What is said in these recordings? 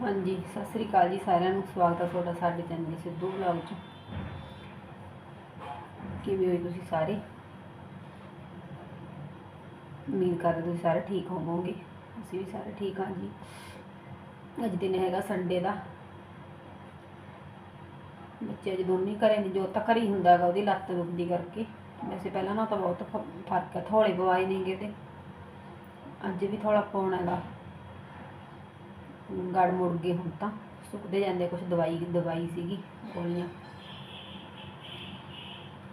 ਹਾਂਜੀ, ਸਤਿ ਸ੍ਰੀ ਅਕਾਲ ਜੀ ਸਾਰਿਆਂ ਨੂੰ। ਸਵਾਗਤ ਹੈ ਤੁਹਾਡਾ ਸਾਡੇ ਚੈਨਲ ਸਿੱਧੂ ਵਲੌਗ 'ਚ। ਕਿਵੇਂ ਹੋਏ ਤੁਸੀਂ ਸਾਰੇ? ਉਮੀਦ ਕਰਦੇ ਤੁਸੀਂ ਸਾਰੇ ਠੀਕ ਹੋਵੋਗੇ। ਅਸੀਂ ਵੀ ਸਾਰੇ ਠੀਕ ਹਾਂ ਜੀ। ਅੱਜ ਦਿਨ ਹੈਗਾ ਸੰਡੇ ਦਾ। ਬੱਚੇ ਅੱਜ ਦੋਨੇ ਘਰੇ ਨੇ ਜੋ ਤਾਂ ਘਰੇ ਹੀ ਹੁੰਦਾ ਹੈਗਾ, ਉਹਦੀ ਲੱਤ ਦੁਖਦੀ ਕਰਕੇ। ਵੈਸੇ ਪਹਿਲਾਂ ਨਾਲ ਤਾਂ ਬਹੁਤ ਫ਼ਰਕ ਹੈ ਥੋੜੇ ਪਵਾਏ ਨੇਗੇ ਤੇ। ਅੱਜ ਵੀ ਥੋੜਾ ਪਾਉਣਾ ਹੈਗਾ ਗੜ ਮੁੜ ਗਏ ਹੁਣ ਤਾਂ। ਸੁੱਕਦੇ ਜਾਂਦੇ ਕੁਝ ਦਵਾਈ ਦਵਾਈ ਸੀਗੀ ਗੋਲੀਆਂ।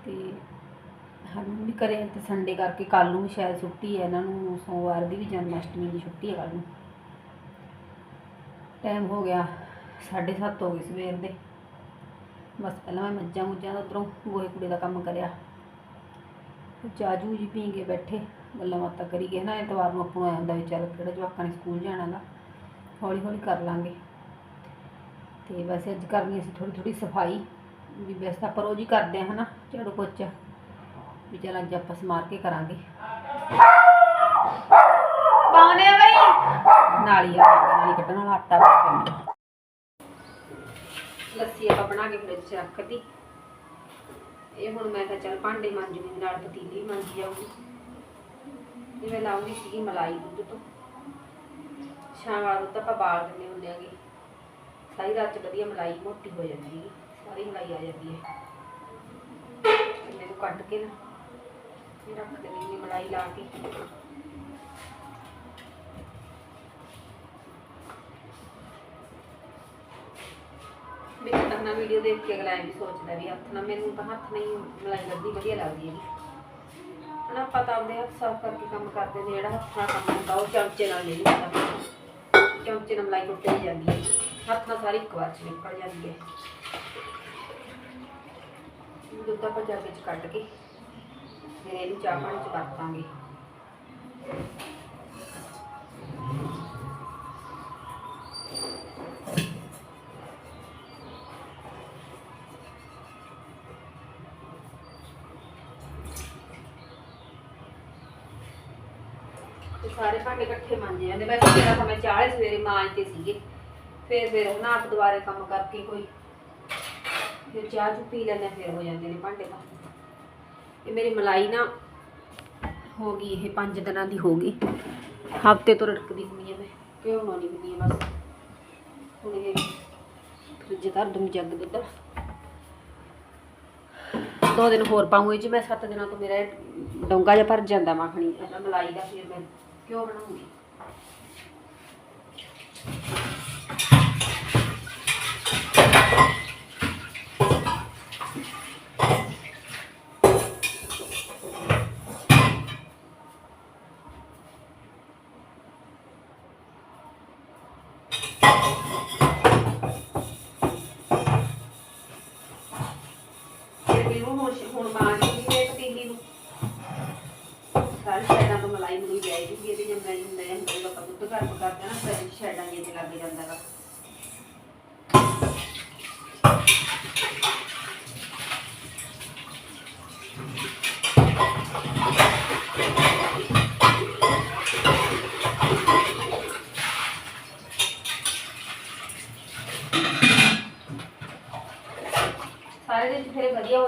ਤੇ ਸਾਨੂੰ ਵੀ ਕਰੇ ਤੇ ਸੰਡੇ ਕਰਕੇ ਕੱਲ ਨੂੰ ਵੀ ਸ਼ਾਇਦ ਛੁੱਟੀ ਹੈ ਇਹਨਾਂ ਨੂੰ ਸੋਮਵਾਰ ਦੀ ਵੀ ਜਨਮ ਅਸ਼ਟਮੀ ਦੀ ਛੁੱਟੀ ਹੈ ਕੱਲ ਨੂੰ। ਟਾਈਮ ਹੋ ਗਿਆ 7:30 ਹੋ ਗਏ ਸਵੇਰ ਦੇ। ਬਸ ਪਹਿਲਾਂ ਮੈਂ ਮੱਝਾਂ ਮੁੱਝਾਂ ਦਾ ਉੱਧਰੋਂ ਗੋਹੇ ਕੁੜੇ ਦਾ ਕੰਮ ਕਰਿਆ। ਫਿਰ ਜੀ ਪੀ ਕੇ ਬੈਠੇ, ਗੱਲਾਂ ਬਾਤਾਂ ਕਰੀ ਗਏ। ਨਾ ਐਤਵਾਰ ਨੂੰ ਆਪਾਂ ਨੂੰ ਆਇਆ ਹੁੰਦਾ ਵੀ ਚੱਲ ਕਿਹੜਾ ਜਵਾਕਾਂ ਨੇ ਸਕੂਲ ਜਾਣਾ ਗਾ। ਹੌਲੀ ਹੌਲੀ ਕਰ ਲਾਂਗੇ। ਤੇ ਵੈਸੇ ਅੱਜ ਕਰਨੀ ਅਸੀਂ ਥੋੜੀ ਥੋੜੀ ਸਫ਼ਾਈ, ਵੀ ਵੈਸੇ ਤਾਂ ਆਪਾਂ ਰੋਜ਼ ਹੀ ਕਰਦੇ ਆ, ਹਨਾ, ਝਾੜੂ ਪੋਚਾ। ਵੀ ਚੱਲ ਅੱਜ ਆਪਾਂ ਸਮਾਰ ਕੇ ਕਰਾਂਗੇ। ਪਾਉਣੇ ਆ ਬਈ। ਨਾਲੀ ਆ, ਨਾਲੀ ਕੱਢਣ ਵਾਲਾ ਆਟਾ ਪਾਉਂਦੇ ਲੱਸੀ ਆਪਾਂ ਬਣਾ ਕੇ ਫ੍ਰਿਜ 'ਚ ਰੱਖਤੀ। ਇਹ ਹੁਣ ਮੈਂ ਕਿਹਾ ਚੱਲ ਭਾਂਡੇ ਮਾਂਜੂਗੀ ਨਾਲ ਪਤੀਲੀ ਮਾਂਜ ਇਹ ਜਿਵੇਂ ਲਾਉਂਦੀ ਸੀਗੀ ਮਲਾਈ ਦੁੱਧ ਤੋਂ। ਸ਼ਾਮ ਵਾਲਾ ਦੁੱਧ ਆਪਾਂ ਬਾਲ ਦਿੰਦੇ ਹੁੰਦੇ ਆਗੇ। ਸਾਰੀ ਰਾਤ ਚ ਵਧੀਆ ਮਲਾਈ ਮੋਟੀ ਹੋ ਜਾਂਦੀ ਹੈ ਸਾਰੀ ਮਲਾਈ ਆ ਜਾਂਦੀ ਹੈ। ਇਹਨੂੰ ਕੱਢ ਕੇ ਨਾ ਫਿਰ ਰੱਖ ਦੇਣੀ ਹੈ ਮਲਾਈ ਲਾ ਕੇ। ਵਿੱਚ ਤਾਂ ਵੀਡੀਓ ਦੇਖ ਕੇ ਅਗਲਾ ਵੀ ਸੋਚਦਾ ਵੀ ਹੱਥ ਨਾਲ ਮੈਨੂੰ ਤਾਂ ਹੱਥ ਨਹੀਂ ਮਲਾਈ ਲੱਗਦੀ ਵਧੀਆ ਲੱਗਦੀ ਹੈ ਹਨਾ ਆਪਾਂ ਆਪਦੇ ਹੱਥ ਸਾਫ਼ ਕਰਕੇ ਕੰਮ ਕਰਦੇ ਨੇ, ਜਿਹੜਾ ਹੱਥ ਨਾਲ ਕੰਮ ਹੁੰਦਾ ਉਹ ਚਮਚੇ ਨਾਲ ਨਹੀਂ ਹੁੰਦਾ। ਚਮਚੇ ਨਾਲ ਮਲਾਈ ਟੁੱਟ ਜਾਂਦੀ ਹੈ। ਹੱਥ ਨਾਲ ਸਾਰੀ ਇੱਕ ਵਾਰ ਚ ਨਿਕਲ ਜਾਂਦੀ ਹੈ। ਦੁੱਧ ਆਪਾਂ ਜੱਗ ਚ ਕੱਢ ਕੇ ਫਿਰ ਇਹਨੂੰ ਚਾਹ ਪਾਣੀ ਚ ਵਰਤਾਂਗੇ। ਤੇ ਸਾਰੇ ਭਾਂਡੇ ਇਕੱਠੇ ਮਾਂਜੇ ਜਾਂਦੇ। ਵੈਸੇ ਮੇਰਾ ਤਾਂ ਮੈਂ ਚਾਲੇ ਸਵੇਰੇ ਮਾਂਜਦੇ ਸੀਗੇ। ਫਿਰ ਫਿਰ ਹੁਣ ਆਪ ਦੁਬਾਰੇ ਕੰਮ ਕਰਕੇ ਕੋਈ ਫਿਰ ਚਾਹ ਚੁ ਪੀ ਲੈਂਦੇ ਫਿਰ ਹੋ ਜਾਂਦੇ ਨੇ ਭਾਂਡੇ ਤਾਂ ਇਹ ਮੇਰੀ ਮਲਾਈ ਨਾ ਹੋ ਗਈ ਇਹ 5 ਦਿਨਾਂ ਦੀ ਹੋ ਗਈ। ਹਫ਼ਤੇ ਤੋਂ ਰੜਕਦੀ ਹੁੰਦੀ ਹੈ ਮੈਂ, ਕਿਉਂ ਨਾ ਨਹੀਂ ਹੁੰਦੀ ਬਸ। ਹੁਣ ਇਹ ਫ੍ਰਿਜ ਧਰ ਦੂੰ ਜੱਗ ਦੁੱਧ। ਦੋ ਦਿਨ ਹੋਰ ਪਾਉਂਗੀ ਜੀ, ਮੈਂ 7 ਦਿਨਾਂ ਤੋਂ ਮੇਰਾ ਇਹ ਡੋਂਗਾ ਜਿਹਾ ਭਰ ਜਾਂਦਾ ਮੱਖਣੀ ਮਲਾਈ ਦਾ ਫਿਰ ਮੈਂ ਕਿਉਂ ਬਣਾਉਂਗੀ ਫਿਰ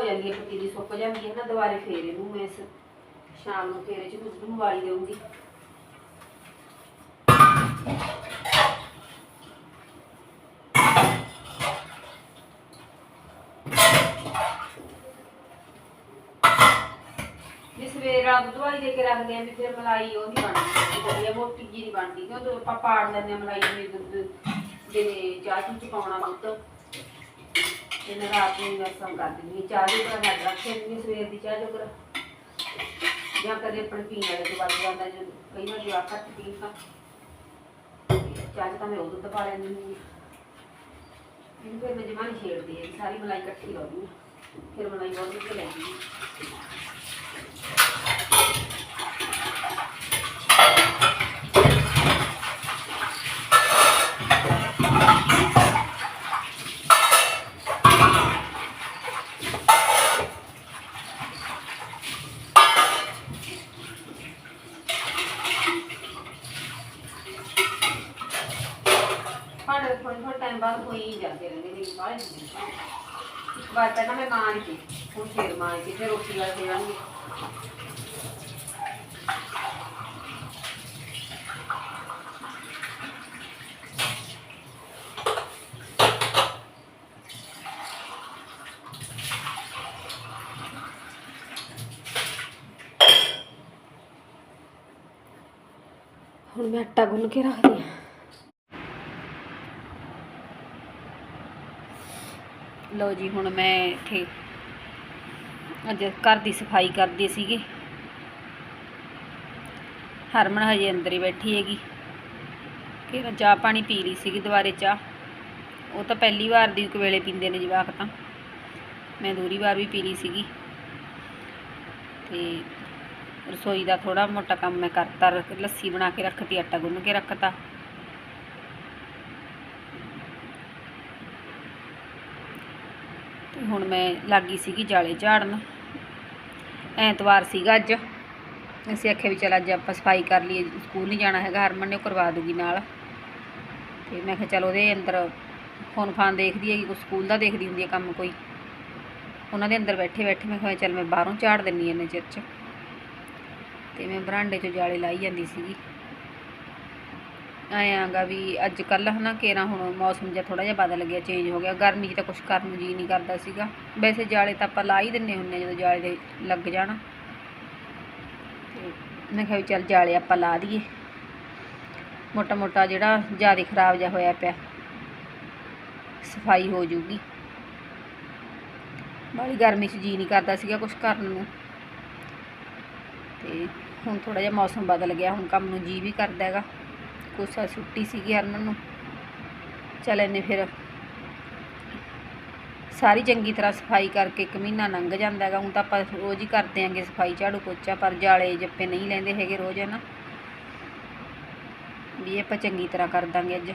ਫਿਰ ਜਾਂਦੀ ਹੈ ਪਤੀਲੀ ਸੁੱਕ ਜਾਂਦੀ ਹੈ ਨਾ, ਦੁਬਾਰੇ ਫੇਰ ਇਹਨੂੰ ਮੈਂ ਇਸ ਸ਼ਾਮ ਨੂੰ ਫੇਰ ਇਹ 'ਚ ਦੁੱਧ ਨੂੰ ਵਾਲੀ ਦੇਵਾਂਗੀ ਜੇ ਸਵੇਰ ਦੇ ਕੇ ਰੱਖਦੇ ਆਂ ਵੀ ਫਿਰ ਮਲਾਈ ਉਹ ਨਹੀਂ ਬਣਦੀ ਵਧੀਆ ਮੋਟੀ ਜੀ ਨਹੀਂ ਬਣਦੀ ਕਿਉਂ ਆਪਾਂ ਪਾੜ ਲੈਂਦੇ ਆਂ ਮਲਾਈ ਨੂੰ ਦੁੱਧ ਜਿਵੇਂ ਚਾਹ ਚ ਪਾਉਣਾ ਦੁੱਧ। ਤੇ ਮੈਂ ਰਾਤ ਨੂੰ ਵੈਸਾ ਕਰ ਦਿੰਦੀ ਹਾਂ। ਚਾਹ ਦੇ ਪਰ ਲੱਗ ਰੱਖੇ ਦਿੰਦੀ ਸਵੇਰ ਦੀ ਚਾਹ ਜੋ ਜਾਂ ਕਦੇ ਆਪਣੇ ਪੀਣ ਵਾਲੇ ਤੋਂ ਵੱਜ ਜਾਂਦਾ ਜੇ ਕਈ ਵਾਰ ਜਵਾਕ ਘੱਟ ਪੀਣ ਤਾਂ। ਚਾਹ 'ਚ ਤਾਂ ਮੈਂ ਉਹ ਦੁੱਧ ਪਾ ਲੈਂਦੀ ਹਾਂ। ਇਹਨੂੰ ਫਿਰ ਮੈਂ ਜਮਾ ਨਹੀਂ ਛੇੜਦੀ ਹੈਗੀ, ਸਾਰੀ ਮਲਾਈ ਇਕੱਠੀ ਲਾਉਂਦੀ ਹਾਂ। ਫਿਰ ਮਲਾਈ ਬਹੁਤ ਵਧੀਆ ਲੈਂਦੀ ਹਾਂ। ਪਹਿਲਾਂ ਮੈਂ ਮਾਂ ਨਹੀਂ ਹੁਣ ਫੇਰ ਮਾਂ ਕੇ ਫਿਰ ਰੋਟੀ ਵਾਲੇ ਜਾਣਗੇ ਹੁਣ ਮੈਂ ਆਟਾ ਲਓ ਜੀ, ਹੁਣ ਮੈਂ ਇੱਥੇ ਅੱਜ ਘਰ ਦੀ ਸਫ਼ਾਈ ਕਰਦੇ ਸੀਗੇ। ਹਰਮਨ ਹਜੇ ਅੰਦਰ ਹੀ ਬੈਠੀ ਹੈਗੀ। ਕਿ ਚਾਹ ਪਾਣੀ ਪੀ ਲਈ ਸੀਗੀ ਦੁਬਾਰੇ ਚਾਹ। ਉਹ ਤਾਂ ਪਹਿਲੀ ਵਾਰ ਦੀ ਇੱਕ ਵੇਲੇ ਪੀਂਦੇ ਨੇ ਜਵਾਕ ਤਾਂ। ਮੈਂ ਦੂਰੀ ਵਾਰ ਵੀ ਪੀ ਲਈ ਸੀਗੀ। ਤੇ ਰਸੋਈ ਦਾ ਥੋੜਾ ਮੋਟਾ ਕੰਮ ਮੈਂ ਕਰਤਾ, ਲੱਸੀ ਬਣਾ ਕੇ ਰੱਖਤੀ, ਆਟਾ ਗੁੰਨ ਕੇ ਰੱਖਤਾ। ਤੇ ਹੁਣ ਮੈਂ ਲੱਗੀ ਸੀਗੀ ਜਾਲੇ ਝਾੜਨ। ਐਤਵਾਰ ਸੀਗਾ ਅੱਜ। ਅਸੀਂ ਆਖਿਆ ਵੀ ਚਲ ਅੱਜ ਆਪਾਂ ਸਫ਼ਾਈ ਕਰ ਲਈਏ, ਸਕੂਲ ਨਹੀਂ ਜਾਣਾ ਹੈਗਾ, ਹਰਮਨ ਨੇ ਕਰਵਾ ਦੂਗੀ ਨਾਲ। ਤੇ ਮੈਂ ਕਿਹਾ ਚਲ ਉਹਦੇ ਅੰਦਰ ਫੋਨ ਫਾਨ ਦੇਖਦੀ ਹੈਗੀ, ਕੋਈ ਸਕੂਲ ਦਾ ਦੇਖਦੀ ਹੁੰਦੀ ਹੈ ਕੰਮ ਕੋਈ। ਉਹਨਾਂ ਦੇ ਅੰਦਰ ਬੈਠੇ ਬੈਠੇ ਮੈਂ ਕਿਹਾ ਚਲ ਮੈਂ ਬਾਹਰੋਂ ਝਾੜ ਦਿੰਨੀ ਇੰਨੇ ਚਿਰ 'ਚ। ਤੇ ਮੈਂ ਬਰਾਂਡੇ 'ਚ ਜਾਲੇ ਲਾਈ ਜਾਂਦੀ ਸੀਗੀ। ਆਇਆਗਾ ਵੀ ਅੱਜ ਕੱਲ੍ਹ ਹਨਾ ਕੇਰਾ ਹੁਣ ਮੌਸਮ ਜਿਹਾ ਥੋੜਾ ਜਿਹਾ ਬਦਲ ਗਿਆ ਚੇਂਜ ਹੋ ਗਿਆ। ਗਰਮੀ 'ਚ ਤਾਂ ਕੁਝ ਕਰਨ ਨੂੰ ਜੀ ਨਹੀਂ ਕਰਦਾ ਸੀਗਾ। ਵੈਸੇ ਜਾਲੇ ਤਾਂ ਆਪਾਂ ਲਾ ਹੀ ਦਿੰਨੇ ਹੁੰਨੇ ਜਦੋਂ ਜਾਲੇ ਦੇ ਲੱਗ ਜਾਣਾ। ਤੇ ਮੈਂ ਕਿਹਾ ਵੀ ਚੱਲ ਜਾਲੇ ਆਪਾਂ ਲਾ ਦਈਏ। ਮੋਟਾ ਮੋਟਾ ਜਿਹੜਾ ਜ਼ਿਆਦਾ ਖਰਾਬ ਜਿਹਾ ਹੋਇਆ ਪਿਆ, ਸਫ਼ਾਈ ਹੋ ਜੂਗੀ ਬਾਹਲੀ ਗਰਮੀ 'ਚ ਜੀ ਨਹੀਂ ਕਰਦਾ ਸੀਗਾ ਕੁਝ ਕਰਨ ਨੂੰ। ਤੇ ਹੁਣ ਥੋੜਾ ਜਿਹਾ ਮੌਸਮ ਬਦਲ ਗਿਆ, ਹੁਣ ਕੰਮ ਨੂੰ ਜੀ ਵੀ ਕਰਦਾ ਹੈਗਾ। ਕੁਛ ਆ ਛੁੱਟੀ ਸੀਗੀ ਹਰਮਨ ਨੂੰ। ਚੱਲ ਇਹਨੇ ਫਿਰ ਸਾਰੀ ਚੰਗੀ ਤਰ੍ਹਾਂ ਸਫ਼ਾਈ ਕਰਕੇ ਇੱਕ ਮਹੀਨਾ ਲੰਘ ਜਾਂਦਾ ਹੈਗਾ। ਹੁਣ ਤਾਂ ਆਪਾਂ ਰੋਜ਼ ਹੀ ਕਰਦੇ ਆਂਗੇ ਸਫ਼ਾਈ, ਝਾੜੂ ਪੋਚਾ, ਪਰ ਜਾਲੇ ਜੱਪੇ ਨਹੀਂ ਲੈਂਦੇ ਹੈਗੇ ਰੋਜ਼ ਹੈ ਨਾ ਵੀ ਇਹ ਆਪਾਂ ਚੰਗੀ ਤਰ੍ਹਾਂ ਕਰ ਦਾਂਗੇ ਅੱਜ।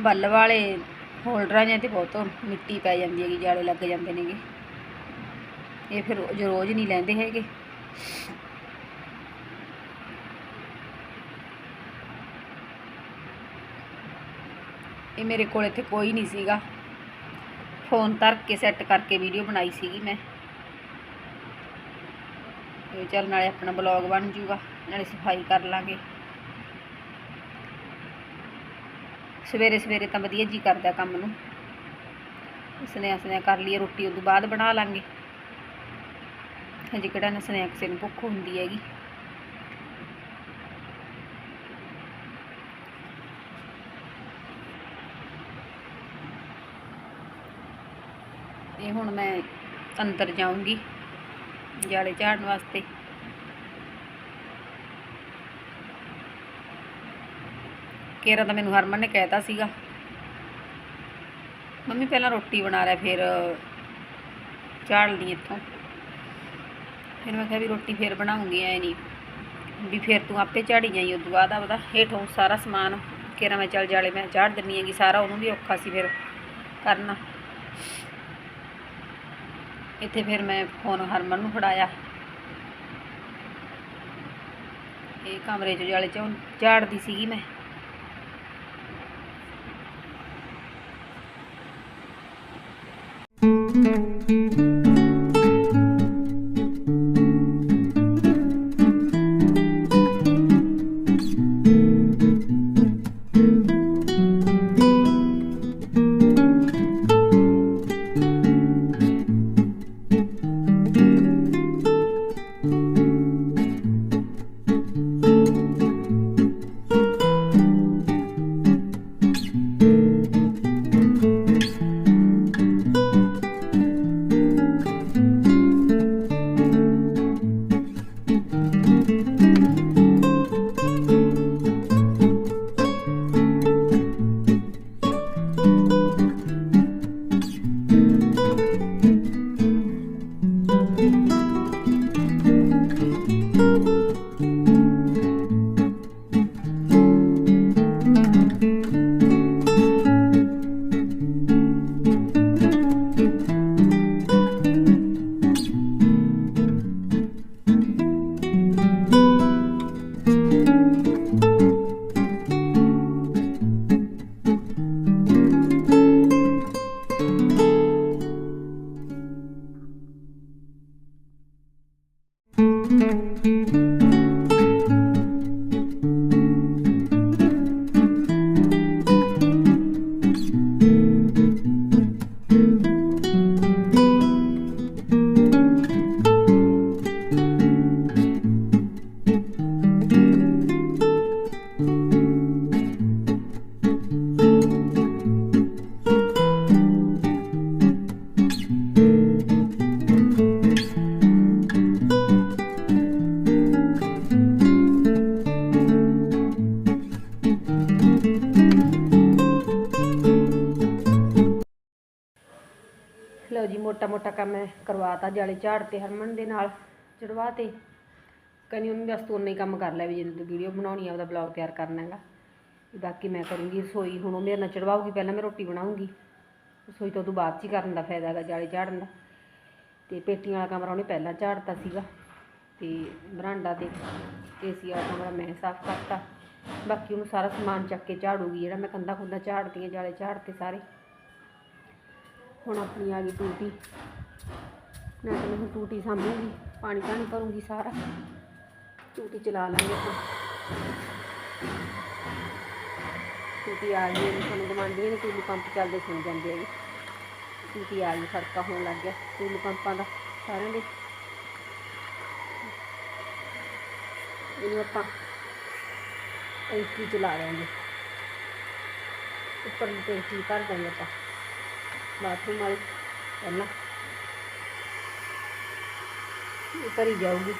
ਬੱਲ ਵਾਲੇ ਹੋਲਡਰਾਂ ਜਾਂ ਤੇ ਬਹੁਤ ਮਿੱਟੀ ਪੈ ਜਾਂਦੀ ਹੈਗੀ, ਜਾਲੇ ਲੱਗ ਜਾਂਦੇ ਨੇਗੇ। ਇਹ ਫਿਰ ਰੋਜ਼ ਨਹੀਂ ਲੈਂਦੇ ਹੈਗੇ। ਇਹ ਮੇਰੇ ਕੋਲ ਇੱਥੇ ਕੋਈ ਨਹੀਂ ਸੀਗਾ। ਫੋਨ ਧਰ ਕੇ ਸੈੱਟ ਕਰਕੇ ਵੀਡੀਓ ਬਣਾਈ ਸੀਗੀ ਮੈਂ। ਤੇ ਚੱਲ ਨਾਲੇ ਆਪਣਾ ਬਲੌਗ ਬਣ ਜੂਗਾ, ਨਾਲੇ ਸਫ਼ਾਈ ਕਰ ਲਾਂਗੇ। ਸਵੇਰੇ ਸਵੇਰੇ ਤਾਂ ਵਧੀਆ ਜੀ ਕਰਦਾ ਕੰਮ ਨੂੰ। ਸਨੇਹਾ ਸਨੇਹਾ ਕਰ ਲਈਏ, ਰੋਟੀ ਉਦੋਂ ਬਾਅਦ ਬਣਾ ਲਾਂਗੇ। ਹਜੇ ਕਿਹੜਾ ਨਾ ਸਨੇਹਾ ਕਿਸੇ ਨੂੰ ਭੁੱਖ ਹੁੰਦੀ ਹੈਗੀ। ਇਹ ਹੁਣ ਮੈਂ ਅੰਦਰ ਜਾਊਂਗੀ ਜਾਲੇ ਝਾੜਨ ਵਾਸਤੇ। ਕੇਰਾ ਤਾਂ ਮੈਨੂੰ ਹਰਮਨ ਨੇ ਕਹਿਤਾ ਸੀਗਾ। ਮੰਮੀ ਪਹਿਲਾਂ ਰੋਟੀ ਬਣਾ ਰਿਹਾ ਫਿਰ ਝਾੜ ਲਈ ਇੱਥੋਂ। ਫਿਰ ਮੈਂ ਕਿਹਾ ਵੀ ਰੋਟੀ ਫਿਰ ਬਣਾਉਂਗੀ, ਐ ਨਹੀਂ। ਵੀ ਫਿਰ ਤੂੰ ਆਪੇ ਝਾੜੀ ਜਾਈ, ਉਦੋਂ ਬਾਅਦ ਆਪਦਾ ਹੇਠੋਂ ਸਾਰਾ ਸਮਾਨ ਕੇਰਾ ਮੈਂ ਚੱਲ ਜਾਲੇ ਮੈਂ ਝਾੜ ਦਿੰਨੀ ਹੈਗੀ, ਸਾਰਾ ਉਹਨੂੰ ਵੀ ਔਖਾ ਸੀ ਫਿਰ ਕਰਨਾ। ਇੱਥੇ ਫਿਰ ਮੈਂ ਫੋਨ ਹਰਮਨ ਨੂੰ ਫੜਾਇਆ। ਇਹ ਕਮਰੇ 'ਚ ਜਾਲੇ 'ਚ ਝਾੜਦੀ ਸੀਗੀ ਮੈਂ। ਮੋਟਾ ਮੋਟਾ ਕੰਮ ਮੈਂ ਕਰਵਾਤਾ, ਜਾਲੇ ਝਾੜ ਤੇ ਹਰਮਨ ਦੇ ਨਾਲ ਚੜਵਾ ਤੇ। ਕਹਿੰਦੀ ਉਹਨੂੰ ਬਸ ਤੂੰ ਉਨਾ ਹੀ ਕੰਮ ਕਰ ਲੈ ਵੀ ਜਦੋਂ ਤੂੰ ਵੀਡੀਓ ਬਣਾਉਣੀ ਆ ਉਹਦਾ ਬਲੌਗ ਤਿਆਰ ਕਰਨਾ ਹੈਗਾ। ਵੀ ਬਾਕੀ ਮੈਂ ਕਰੂੰਗੀ ਰਸੋਈ, ਹੁਣ ਉਹ ਮੇਰੇ ਨਾਲ ਚੜਵਾਉਗੀ ਪਹਿਲਾਂ ਮੈਂ ਰੋਟੀ ਬਣਾਉਂਗੀ ਰਸੋਈ ਤੋਂ ਉਦੋਂ ਬਾਅਦ 'ਚ ਹੀ ਕਰਨ ਦਾ ਫਾਇਦਾ ਹੈਗਾ ਜਾਲੇ ਝਾੜਨ ਦਾ। ਤੇ ਪੇਟੀਆਂ ਵਾਲਾ ਕਮਰਾ ਉਹਨੇ ਪਹਿਲਾਂ ਝਾੜਤਾ ਸੀਗਾ। ਤੇ ਬਰਾਂਡਾ ਤੇ ਏਸੀ ਵਾਲਾ ਕਮਰਾ ਮੈਂ ਸਾਫ਼ ਕਰਤਾ। ਬਾਕੀ ਉਹਨੂੰ ਸਾਰਾ ਸਮਾਨ ਚੱਕ ਕੇ ਝਾੜੂਗੀ ਜਿਹੜਾ ਮੈਂ ਕੰਧਾਂ ਕੁੰਧਾਂ ਝਾੜਤੀਆਂ, ਜਾਲੇ ਝਾੜ 'ਤੇ ਸਾਰੇ। ਹੁਣ ਆਪਣੀ ਆ ਗਈ ਟੂਟੀ। ਮੈਂ ਤਾਂ ਹੁਣ ਟੂਟੀ ਸਾਂਭੂਗੀ, ਪਾਣੀ ਪਾਣੀ ਭਰੂੰਗੀ ਸਾਰਾ। ਟੂਟੀ ਚਲਾ ਲਾਂਗੇ ਆਪਾਂ। ਟੂਟੀ ਆ ਗਈ ਹੈ ਸਾਨੂੰ ਗਵਾਂਢੀਆਂ ਨੇ ਟੂਲੂ ਪੰਪ ਚੱਲਦੇ ਸੁਣ ਜਾਂਦੇ ਹੈਗੇ। ਟੂਟੀ ਆ ਗਈ ਖੜਕਾ ਹੋਣ ਲੱਗ ਗਿਆ ਟੂਲ ਪੰਪਾਂ ਦਾ, ਸਾਰਿਆਂ ਦੇ। ਇਹਨੂੰ ਆਪਾਂ ਟੈਂਕੀ ਚਲਾ ਲਾਂਗੇ। ਉੱਪਰ ਟੈਂਕੀ ਭਰ ਦਾਂਗੇ ਆਪਾਂ। ਬਾਥਰੂਮ ਵਾਲੀ, ਪਹਿਲਾਂ। ਭਰੀ ਜਾਊਗੀ।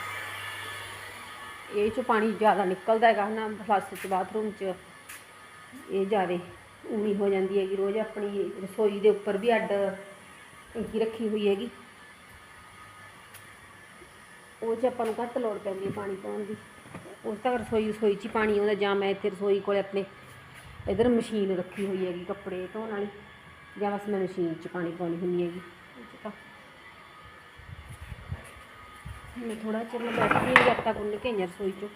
ਇਹ ਚ ਪਾਣੀ ਜ਼ਿਆਦਾ ਨਿਕਲਦਾ ਹੈਗਾ ਨਾ ਫਲਸ਼ ਚ, ਬਾਥਰੂਮ ਚ। ਇਹ ਜ਼ਿਆਦੇ ਉਣੀ ਹੋ ਜਾਂਦੀ ਹੈਗੀ ਰੋਜ਼ ਆਪਣੀ ਰਸੋਈ ਦੇ ਉੱਪਰ ਵੀ ਅੱਡ ਟੈਂਕੀ ਰੱਖੀ ਹੋਈ ਹੈਗੀ। ਉਹ 'ਚ ਆਪਾਂ ਨੂੰ ਘੱਟ ਲੋੜ ਪੈਂਦੀ ਹੈ ਪਾਣੀ ਪਾਉਣ ਦੀ। ਉਸ ਤੱਕ ਰਸੋਈ ਰਸੋਈ 'ਚ ਪਾਣੀ ਆਉਂਦਾ, ਜਾਂ ਮੈਂ ਇੱਥੇ ਰਸੋਈ ਕੋਲੇ ਆਪਣੇ ਇਧਰ ਮਸ਼ੀਨ ਰੱਖੀ ਹੋਈ ਹੈਗੀ, ਕੱਪੜੇ ਧੋਣ ਵਾਲੀ। ਜਾਂ ਬਸ ਮੈਂ ਮਸ਼ੀਨ 'ਚ ਪਾਣੀ ਪਾਉਣੀ ਹੁੰਦੀ ਹੈਗੀ। ਉਹ ਮੈਂ ਥੋੜਾ ਚਿਰ ਮੈਂ ਬੈਠੀ ਹਾਂ ਆਟਾ ਗੁੰਨ ਕੇ ਆਈ ਹਾਂ ਰਸੋਈ 'ਚੋਂ।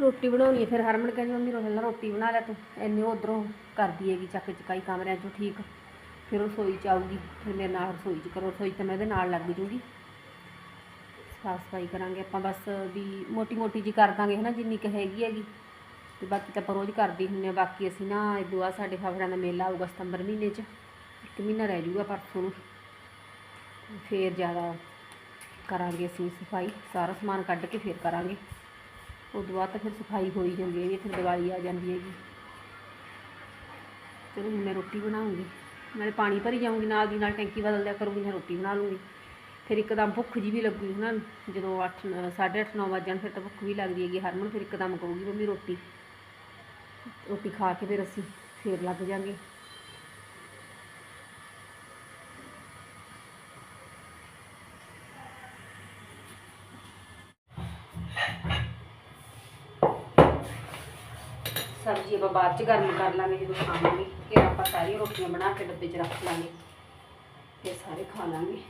ਰੋਟੀ ਬਣਾਉਣੀ ਹੈ ਫਿਰ ਹਰਮਨ ਕਹਿੰਦੀ, ਮੰਮੀ ਰੋਹਿਲਾ ਰੋਟੀ ਬਣਾ ਲੈ ਤੂੰ ਐਨੇ ਉਧਰੋਂ ਕਰਦੀ ਹੈਗੀ, ਚੱਕ ਚਕਾਈ ਕਮਰਿਆਂ 'ਚੋਂ, ਠੀਕ। ਫਿਰ ਉਹ ਰਸੋਈ 'ਚ ਆਊਗੀ, ਫਿਰ ਮੇਰੇ ਨਾਲ ਰਸੋਈ 'ਚ ਕਰੋ, ਰਸੋਈ 'ਚ ਮੈਂ ਇਹਦੇ ਨਾਲ ਲੱਗ ਜੂਗੀ। ਸਾਫ਼ ਸਫ਼ਾਈ ਕਰਾਂਗੇ ਆਪਾਂ ਬਸ, ਵੀ ਮੋਟੀ ਮੋਟੀ ਜੀ ਕਰ ਦਾਂਗੇ, ਹਨਾ, ਜਿੰਨੀ ਕੁ ਹੈਗੀ ਹੈਗੀ। ਤੇ ਬਾਕੀ ਤਾਂ ਆਪਾਂ ਰੋਜ਼ ਕਰਦੇ ਹੁੰਦੇ ਆ ਬਾਕੀ ਅਸੀਂ ਨਾ ਇਦੋਂ ਬਾਅਦ ਸਾਡੇ ਫਾਫੜਾਂ ਦਾ ਮੇਲਾ ਆਊਗਾ ਸਤੰਬਰ ਮਹੀਨੇ 'ਚ, ਇੱਕ ਮਹੀਨਾ ਰਹਿ ਜਾਊਗਾ ਪਰਸੋਂ ਨੂੰ। ਫੇਰ ਜ਼ਿਆਦਾ ਕਰਾਂਗੇ ਅਸੀਂ ਸਫ਼ਾਈ, ਸਾਰਾ ਸਮਾਨ ਕੱਢ ਕੇ ਫੇਰ ਕਰਾਂਗੇ। ਉਦੋਂ ਬਾਅਦ ਤਾਂ ਫਿਰ ਸਫ਼ਾਈ ਹੋਈ ਜਾਂਦੀ ਹੈਗੀ ਫਿਰ ਦੀਵਾਲੀ ਆ ਜਾਂਦੀ ਹੈਗੀ। ਚਲੋ ਹੁਣ ਮੈਂ ਰੋਟੀ ਬਣਾਉਂਗੀ। ਨਾਲੇ ਪਾਣੀ ਭਰੀ ਜਾਊਂਗੀ, ਨਾਲ ਦੀ ਨਾਲ ਟੈਂਕੀ ਬਦਲ ਦਿਆ ਕਰੂੰਗੀ, ਮੈਂ ਰੋਟੀ ਬਣਾ ਲੂੰਗੀ। ਫਿਰ ਇੱਕਦਮ ਭੁੱਖ ਜੀ ਵੀ ਲੱਗੂਗੀ ਨਾ ਜਦੋਂ 8 8:30 9 ਵਜੇ ਜਾਣ, ਫਿਰ ਤਾਂ ਭੁੱਖ ਵੀ ਲੱਗਦੀ ਹੈਗੀ। ਹਰਮਨ ਫਿਰ ਇੱਕਦਮ ਕਹੂਗੀ, ਮੰਮੀ ਰੋਟੀ ਰੋਟੀ ਖਾ ਕੇ ਫਿਰ ਅਸੀਂ ਫੇਰ ਲੱਗ ਜਾਾਂਗੇ। ਸਬਜ਼ੀ ਆਪਾਂ ਬਾਅਦ ਚ ਗਰਮ ਕਰ ਲਾਂਗੇ, ਜਦੋਂ ਖਾਵਾਂਗੇ। ਫਿਰ ਆਪਾਂ ਸਾਰੀਆਂ ਰੋਟੀਆਂ ਬਣਾ ਕੇ ਡੱਬੇ 'ਚ ਰੱਖ ਲਾਂਗੇ। ਫਿਰ ਸਾਰੇ ਖਾ ਲਾਂਗੇ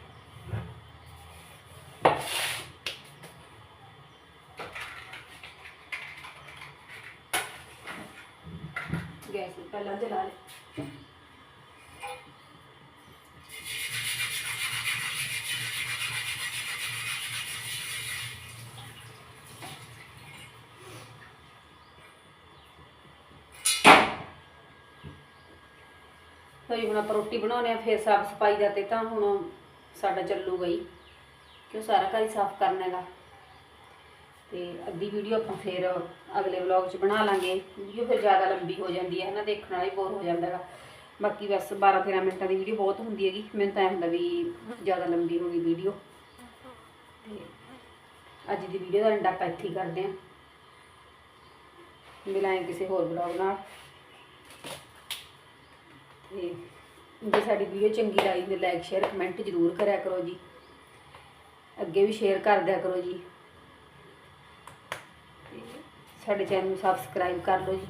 ਗੈਸ ਨੂੰ ਪਹਿਲਾਂ ਜਲਾ ਲੈ ਭਾਈ ਹੁਣ ਆਪਾਂ ਰੋਟੀ ਬਣਾਉਣੇ ਆ, ਫਿਰ ਸਾਫ਼ ਸਫ਼ਾਈ ਦਾ ਤੇ ਤਾਂ ਹੁਣ ਸਾਡਾ ਚੱਲੂਗਾ ਹੀ ਉਹ ਸਾਰਾ ਘਰ ਹੀ ਸਾਫ਼ ਕਰਨਾ ਹੈਗਾ। ਤੇ ਅੱਧੀ ਵੀਡੀਓ ਆਪਾਂ ਫਿਰ ਅਗਲੇ ਵਲੌਗ 'ਚ ਬਣਾ ਲਾਂਗੇ ਵੀਡੀਓ ਫਿਰ ਜ਼ਿਆਦਾ ਲੰਬੀ ਹੋ ਜਾਂਦੀ ਹੈ ਹਨਾ ਦੇਖਣ ਵਾਲਾ ਹੀ ਬੋਰ ਹੋ ਜਾਂਦਾ ਹੈਗਾ। ਬਾਕੀ ਬਸ 12-13 ਮਿੰਟਾਂ ਦੀ ਵੀਡੀਓ ਬਹੁਤ ਹੁੰਦੀ ਹੈਗੀ, ਮੈਨੂੰ ਤਾਂ ਐਂ ਹੁੰਦਾ ਵੀ ਜ਼ਿਆਦਾ ਲੰਬੀ ਹੋ ਗਈ ਵੀਡੀਓ ਤੇ ਅੱਜ ਦੀ ਵੀਡੀਓ ਦਾ ਐਂਡ ਆਪਾਂ ਇੱਥੇ ਕਰਦੇ ਹਾਂ। ਮਿਲਾਂਗੇ ਕਿਸੇ ਹੋਰ ਵਲੌਗ ਨਾਲ। ਤੇ ਜੇ ਸਾਡੀ ਵੀਡੀਓ ਚੰਗੀ ਲੱਗਦੀ ਤੇ ਲਾਈਕ ਸ਼ੇਅਰ ਕਮੈਂਟ ਜ਼ਰੂਰ ਕਰਿਆ ਕਰੋ ਜੀ। ਅੱਗੇ ਵੀ ਸ਼ੇਅਰ ਕਰ ਦਿਆ ਕਰੋ ਜੀ। ਤੇ ਸਾਡੇ ਚੈਨਲ ਨੂੰ ਸਬਸਕ੍ਰਾਈਬ ਕਰ ਲਓ ਜੀ।